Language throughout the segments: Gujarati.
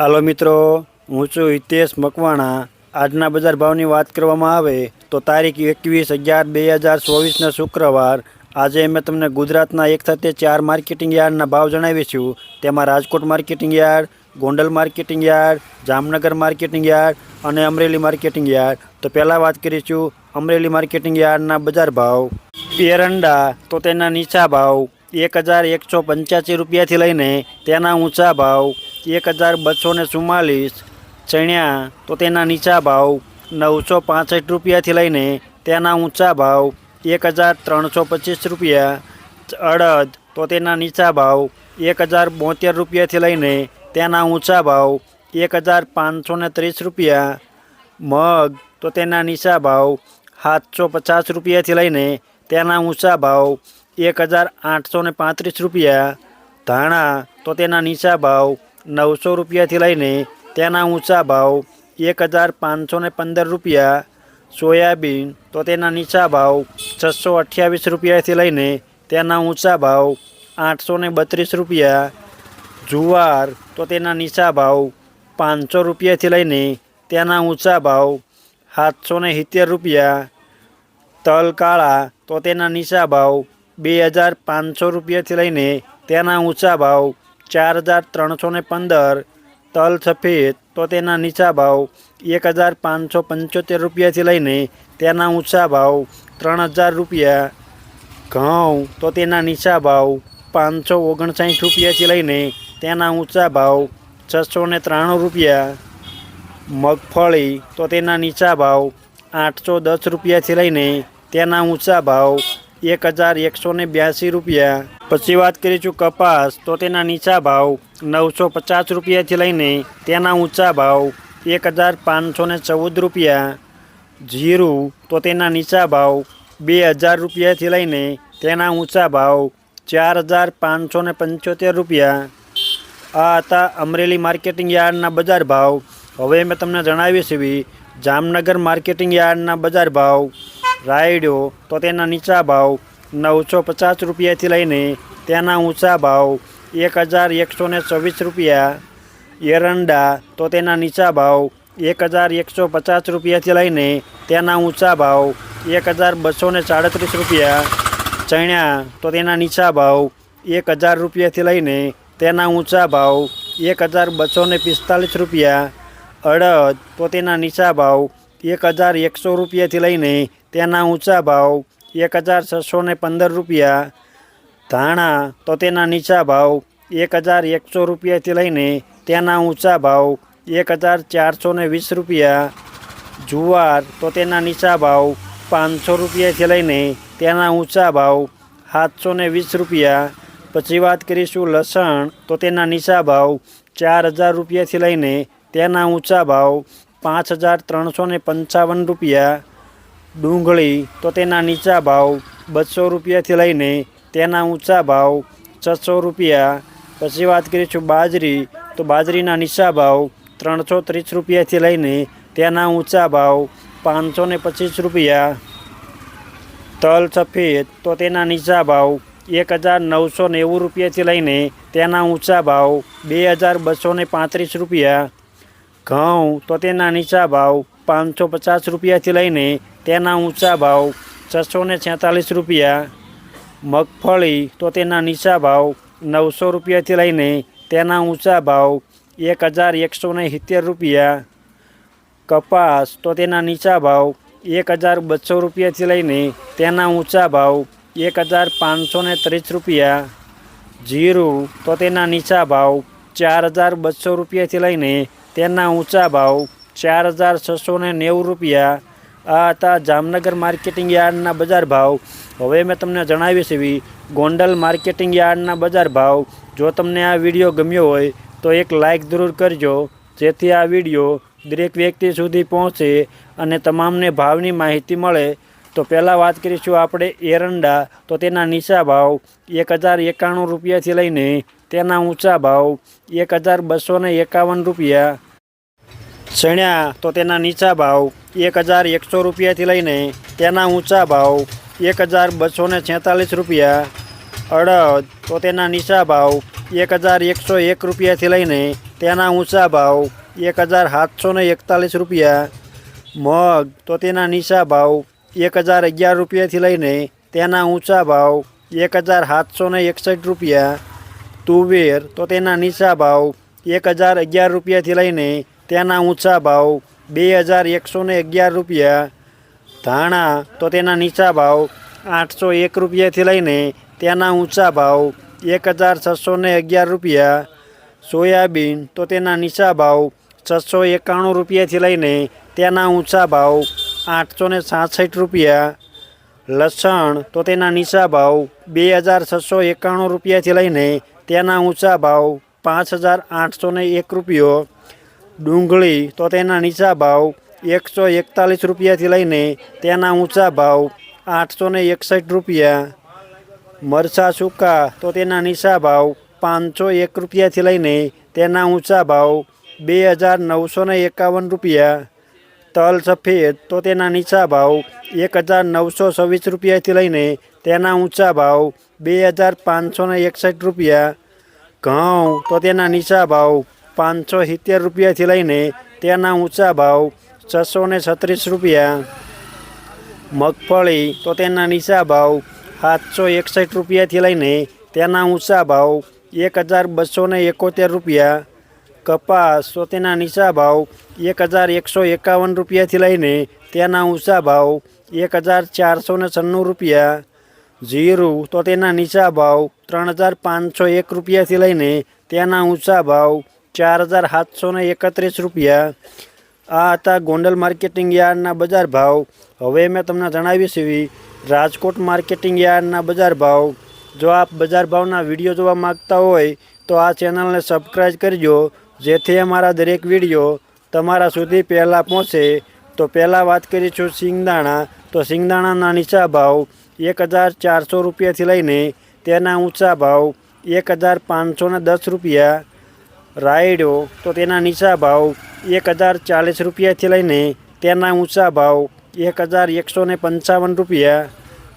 હાલો મિત્રો, હું છું હિતેશ મકવાણા. આજના બજાર ભાવની વાત કરવામાં આવે તો તારીખ એકવીસ અગિયાર બે હજાર ચોવીસના શુક્રવાર. આજે અમે તમને ગુજરાતના એક સાથે ચાર માર્કેટિંગ યાર્ડના ભાવ જણાવીશું તેમાં Rajkot marketing yard, Gondal marketing yard, Jamnagar marketing yard અને અમરેલી માર્કેટિંગ યાર્ડ. તો પહેલાં વાત કરીશું અમરેલી માર્કેટિંગ યાર્ડના બજાર ભાવ. એરંડા તો તેના નીચા ભાવ એક હજાર એકસો પંચ્યાસી રૂપિયાથી લઈને તેના ઊંચા ભાવ. એક હજાર બસો ને ચુમ્માલીસ ચણ્યા તો તેના નીચા ભાવ નવસો પાસઠ રૂપિયાથી લઈને તેના ઊંચા ભાવ એક હજાર ત્રણસો પચીસ રૂપિયા. અડદ તો તેના નીચા ભાવ એક હજાર બોતેર રૂપિયાથી લઈને તેના ઊંચા ભાવ એક હજાર પાંચસો ને ત્રીસ રૂપિયા. મગ તો તેના નીચા ભાવ સાતસો પચાસ રૂપિયાથી લઈને તેના ઊંચા ભાવ એક હજાર આઠસો પાંત્રીસ રૂપિયા. ધાણા તો તેના નીચા ભાવ નવસો રૂપિયાથી લઈને તેના ઊંચા ભાવ એક હજાર પાંચસો પંદર રૂપિયા, સોયાબીન તો તેના નીચા ભાવ છસો અઠ્યાવીસ રૂપિયાથી લઈને તેના ઊંચા ભાવ આઠસો બત્રીસ રૂપિયા, જુવાર તો તેના નીચા ભાવ પાંચસો રૂપિયાથી લઈને તેના ઊંચા ભાવ સાતસો ને સિત્તેર રૂપિયા તલ કાળા તો તેના નીચા ભાવ બે હજાર પાંચસો રૂપિયાથી લઈને તેના ઊંચા ભાવ ચાર હજાર ત્રણસો ને પંદર, તલ સફેદ, તો તેના નીચા ભાવ એક હજાર પાંચસો પંચોતેર રૂપિયાથી લઈને તેના ઊંચા ભાવ ત્રણ હજાર રૂપિયા. ઘઉં, તો તેના નીચા ભાવ પાંચસો ઓગણસાઠ રૂપિયાથી લઈને તેના ઊંચા ભાવ છસો ને ત્રાણું રૂપિયા. મગફળી, તો તેના નીચા ભાવ આઠસો દસ રૂપિયાથી લઈને તેના ઊંચા ભાવ એક હજાર એકસો ને બ્યાસી રૂપિયા. પછી વાત કરીશું કપાસ, તો તેના નીચા ભાવ નવસો પચાસ રૂપિયાથી લઈને તેના ઊંચા ભાવ એક હજાર પાંચસો ને ચૌદ રૂપિયા. જીરું, તો તેના નીચા ભાવ બે હજાર રૂપિયાથી લઈને તેના ઊંચા ભાવ ચાર હજાર પાંચસો ને પંચોતેર રૂપિયા. આ હતા અમરેલી માર્કેટિંગ યાર્ડના બજાર ભાવ. હવે મેં તમને જણાવીશ એવી જામનગર માર્કેટિંગ યાર્ડના બજાર ભાવ રાયડો, તો તેના નીચા ભાવ નવસો પચાસ રૂપિયાથી લઈને તેના ઊંચા ભાવ એક હજાર એકસો ને ચોવીસ રૂપિયા. એરંડા, તો તેના નીચા ભાવ એક હજાર એકસો પચાસ રૂપિયાથી લઈને તેના ઊંચા ભાવ એક હજાર બસો ને સાડત્રીસ રૂપિયા. ચણ્યા, તો તેના નીચા ભાવ એક હજાર રૂપિયાથી લઈને તેના ઊંચા ભાવ એક હજાર બસો ને પિસ્તાલીસ રૂપિયા. અડદ, તો તેના નીચા ભાવ એક હજાર એકસો રૂપિયાથી લઈને તેના ઊંચા ભાવ એક હજાર છસો ને પંદર રૂપિયા. ધાણા તો તેના નીચા ભાવ એક હજાર એકસો રૂપિયાથી લઈને તેના ઊંચા ભાવ એક હજાર ચારસો ને વીસ રૂપિયા. જુવાર તો તેના નીચા ભાવ પાંચસો રૂપિયાથી લઈને તેના ઊંચા ભાવ સાતસો ને વીસ રૂપિયા. પછી વાત કરીશું લસણ તો તેના નીચા ભાવ ચાર હજાર રૂપિયાથી લઈને તેના ઊંચા ભાવ પાંચ હજાર ત્રણસો ને પંચાવન રૂપિયા. ડુંગળી તો તેના નીચા ભાવ બસો રૂપિયાથી લઈને તેના ઊંચા ભાવ છસો રૂપિયા. પછી વાત કરીશું બાજરી, તો બાજરીના નીચા ભાવ ત્રણસો ત્રીસ રૂપિયાથી લઈને તેના ઊંચા ભાવ પાંચસો ને પચીસ રૂપિયા. તલ સફેદ, તો તેના નીચા ભાવ એક હજાર નવસો નેવું રૂપિયાથી લઈને તેના ઊંચા ભાવ બે હજાર બસો પાંત્રીસ રૂપિયા. ઘઉં, તો તેના નીચા ભાવ પાંચસો પચાસ રૂપિયાથી લઈને તેના ઊંચા ભાવ છસો ને છેતાલીસ રૂપિયા, મગફળી તો તેના નીચા ભાવ નવસો રૂપિયાથી લઈને તેના ઊંચા ભાવ એક હજાર એકસો ને સિત્તેર રૂપિયા, કપાસ તો તેના નીચા ભાવ એક હજાર બસો રૂપિયાથી લઈને તેના ઊંચા ભાવ એક હજાર પાંચસો ને ત્રીસ રૂપિયા, જીરું તો તેના નીચા ભાવ ચાર હજાર બસો રૂપિયાથી લઈને તેના ઊંચા ભાવ ચાર હજાર છસો ને નેવું રૂપિયા. આ હતા જામનગર માર્કેટિંગ યાર્ડના બજાર ભાવ. હવે મેં તમને જણાવીશ એવી ગોંડલ માર્કેટિંગ યાર્ડના બજાર ભાવ. જો તમને આ વીડિયો ગમ્યો હોય, તો એક લાઇક જરૂર કરજો, જેથી આ વીડિયો દરેક વ્યક્તિ સુધી પહોંચે અને તમામને ભાવની માહિતી મળે. તો પહેલાં વાત કરીશું આપણે એરંડા. તો તેના નીચા ભાવ એક હજાર એકાણું રૂપિયાથી લઈને તેના ઊંચા ભાવ એક હજાર બસો એકાવન રૂપિયા. ચણ્યા તો તેના નીચા ભાવ એક હજાર એકસો રૂપિયાથી લઈને તેના ઊંચા ભાવ એક હજાર બસો ને છેતાલીસ રૂપિયા. અડદ તો તેના નીચા ભાવ એક હજાર એકસો એક રૂપિયાથી લઈને તેના ઊંચા ભાવ એક હજાર સાતસો ને એકતાલીસ રૂપિયા. મગ તો તેના નીચા ભાવ એક હજાર અગિયાર રૂપિયાથી લઈને તેના ઊંચા ભાવ એક હજાર સાતસો ને એકસઠ રૂપિયા. તુવેર તો તેના નીચા ભાવ એક હજાર અગિયાર રૂપિયાથી લઈને તેના ઊંચા ભાવ બે હજાર એકસો ને અગિયાર રૂપિયા. ધાણા તો તેના નીચા ભાવ આઠસો એક રૂપિયાથી લઈને તેના ઊંચા ભાવ એક હજાર છસો ને અગિયાર રૂપિયા. સોયાબીન તો તેના નીચા ભાવ છસો એકાણું રૂપિયાથી લઈને તેના ઊંચા ભાવ આઠસો ને સાસઠ રૂપિયા. લસણ તો તેના નીચા ભાવ બે હજાર છસો એકાણું રૂપિયાથી લઈને તેના ઊંચા ભાવ પાંચ હજાર આઠસો ને એક રૂપિયો. ડુંગળી, તો તેના નીચા ભાવ એકસો એકતાલીસ રૂપિયાથી લઈને તેના ઊંચા ભાવ આઠસો ને એકસઠ રૂપિયા. મરચાં સૂકા, તો તેના નીચા ભાવ પાંચસો એક રૂપિયાથી લઈને તેના ઊંચા ભાવ બે હજાર નવસો ને એકાવન રૂપિયા. તલ સફેદ, તો તેના નીચા ભાવ એક હજાર નવસો છવ્વીસ રૂપિયાથી લઈને તેના ઊંચા ભાવ બે હજાર પાંચસો એકસઠ રૂપિયા. ઘઉં, તો તેના નીચા ભાવ પાંચસો સિત્તેર રૂપિયાથી લઈને તેના ઊંચા ભાવ છસો ને છત્રીસ રૂપિયા. મગફળી તો તેના નીચા ભાવ સાતસો એકસઠ રૂપિયાથી લઈને તેના ઊંચા ભાવ એક હજાર બસો ને એકોતેર રૂપિયા. કપાસ તો તેના નીચા ભાવ એક હજાર એકસો એકાવન રૂપિયાથી લઈને તેના ઊંચા ભાવ એક હજાર ચારસો ને છન્નું રૂપિયા. જીરું તો તેના નીચા ભાવ ત્રણ હજાર પાંચસો એક રૂપિયાથી લઈને તેના ઊંચા ભાવ ચાર હજાર સાતસો એકત્રીસ રૂપિયા. આ હતા ગોંડલ માર્કેટિંગ યાર્ડના બજાર ભાવ. હવે મેં તમને જણાવીશ એવી રાજકોટ માર્કેટિંગ યાર્ડના બજાર ભાવ. જો આપ બજાર ભાવના વીડિયો જોવા માગતા હોય, તો આ ચેનલને સબસ્ક્રાઈબ કરજો, જેથી અમારા દરેક વીડિયો તમારા સુધી પહેલાં પહોંચે. તો પહેલાં વાત કરીશું સિંગદાણા. તો સિંગદાણાના નીચા ભાવ એક હજાર ચારસો રૂપિયાથી લઈને તેના ઊંચા ભાવ એક હજાર પાંચસો દસ રૂપિયા. રાયડો, તો તેના નીચા ભાવ એક હજાર ચાલીસ રૂપિયાથી લઈને તેના ઊંચા ભાવ એક હજાર એકસો ને પંચાવન રૂપિયા.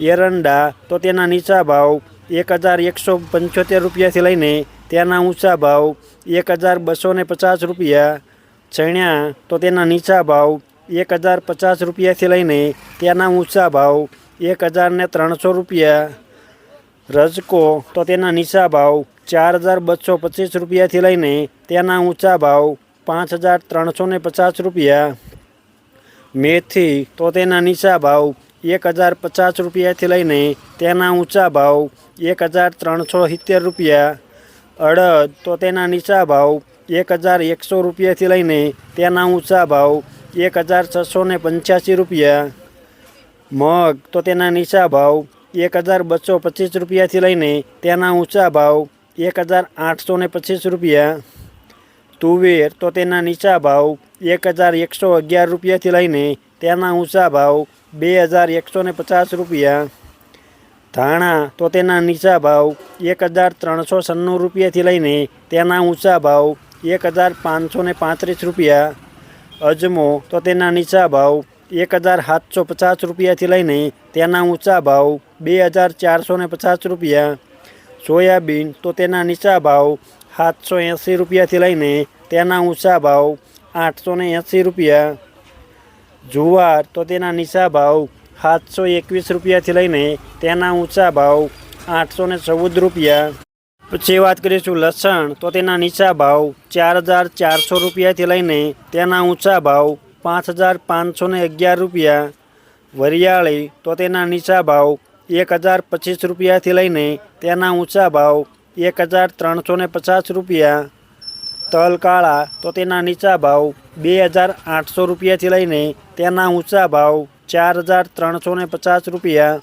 એરંડા, તો તેના નીચા ભાવ એક હજાર એકસો પંચોતેર રૂપિયાથી લઈને તેના ઊંચા ભાવ એક હજાર બસો ને પચાસ રૂપિયા. ચણ્યા, તો તેના નીચા ભાવ એક હજાર પચાસ રૂપિયાથી લઈને તેના ઊંચા ભાવ એક હજાર ત્રણસો રૂપિયા. રજકો, તો તેના નીચા ભાવ ચાર હજાર બસો પચીસ રૂપિયાથી લઈને તેના ઊંચા ભાવ પાંચ હજાર ત્રણસો પચાસ રૂપિયા. મેથી તો તેના નીચા ભાવ એક હજાર પચાસ રૂપિયાથી લઈને તેના ઊંચા ભાવ એક હજાર ત્રણસો સિત્તેર રૂપિયા. અડદ તો તેના નીચા ભાવ એક હજાર એકસો રૂપિયાથી લઈને તેના ઊંચા ભાવ એક હજાર છસો પંચ્યાસી રૂપિયા. મગ તો તેના નીચા ભાવ એક હજાર બસો પચીસ રૂપિયાથી લઈને તેના ઊંચા ભાવ એક હજાર આઠસો ને પચીસ રૂપિયા. તુવેર તો તેના નીચા ભાવ એક હજાર એકસો અગિયાર રૂપિયાથી લઈને તેના ઊંચા ભાવ બે હજાર એકસો ને પચાસ રૂપિયા. ધાણા તો તેના નીચા ભાવ એક હજાર ત્રણસો છન્નું રૂપિયાથી લઈને તેના ઊંચા ભાવ એક હજાર પાંચસો ને પાંત્રીસ રૂપિયા. અજમો તો તેના નીચા ભાવ એક હજાર સાતસો પચાસ રૂપિયાથી લઈને તેના ઊંચા ભાવ બે હજાર ચારસો ને પચાસ રૂપિયા. સોયાબીન તો તેના નીચા ભાવ સાતસો એંસી રૂપિયાથી લઈને તેના ઊંચા ભાવ આઠસો ને એંસી રૂપિયા. જુવાર તો તેના નીચા ભાવ સાતસો એકવીસ રૂપિયાથી લઈને તેના ઊંચા ભાવ આઠસો ને ચૌદ રૂપિયા. પછી વાત કરીશું લસણ તો તેના નીચા ભાવ ચાર હજાર ચારસો રૂપિયાથી લઈને તેના ઊંચા ભાવ પાંચ હજાર પાંચસો અગિયાર રૂપિયા. વરિયાળી તો તેના નીચા ભાવ એક હજાર પચીસ રૂપિયાથી લઈને તેના ઊંચા ભાવ એક હજાર ત્રણસો ને પચાસ રૂપિયા, તલ કાળા તો તેના નીચા ભાવ બે હજાર આઠસો રૂપિયાથી લઈને તેના ઊંચા ભાવ ચાર હજાર ત્રણસો ને પચાસ રૂપિયા,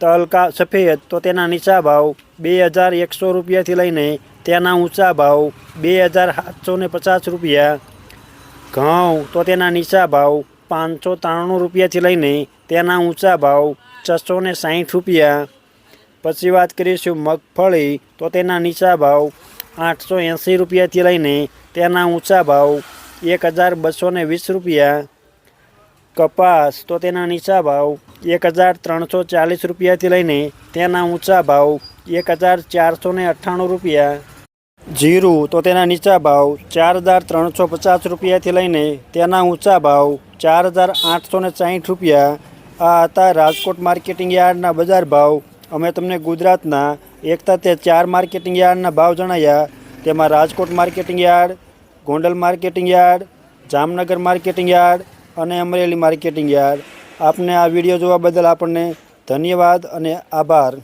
તલ કા સફેદ તો તેના નીચા ભાવ બે હજાર એકસો રૂપિયાથી લઈને તેના ઊંચા ભાવ બે હજાર સાતસો ને પચાસ રૂપિયા, ઘઉં તો તેના નીચા ભાવ પાંચસો ત્રાણું રૂપિયાથી લઈને તેના ઊંચા ભાવ છસો ને સાહીઠ રૂપિયા. પછી વાત કરીશું મગફળી, તો તેના નીચા ભાવ આઠસો એંસી રૂપિયાથી લઈને તેના ઊંચા ભાવ એક હજાર બસો ને વીસ રૂપિયા. કપાસ, તો તેના નીચા ભાવ એક હજાર ત્રણસો ચાલીસ રૂપિયાથી લઈને તેના ઊંચા ભાવ એક હજાર ચારસો ને અઠ્ઠાણું રૂપિયા. જીરું, તો તેના નીચા ભાવ ચાર હજાર ત્રણસો પચાસ રૂપિયાથી લઈને તેના ઊંચા ભાવ ચાર હજાર આઠસો ને સાહીઠ રૂપિયા. આ હતા રાજકોટ માર્કેટિંગ યાર્ડના બજાર ભાવ. અમે તમને ગુજરાતના એકતા તે ચાર માર્કેટિંગ યાર્ડના ભાવ જણાવ્યા તેમાં Rajkot marketing yard, Gondal marketing yard, Jamnagar marketing yard અને અમરેલી માર્કેટિંગ યાર્ડ. આપને આ વીડિયો જોવા બદલ આપણને ધન્યવાદ અને આભાર.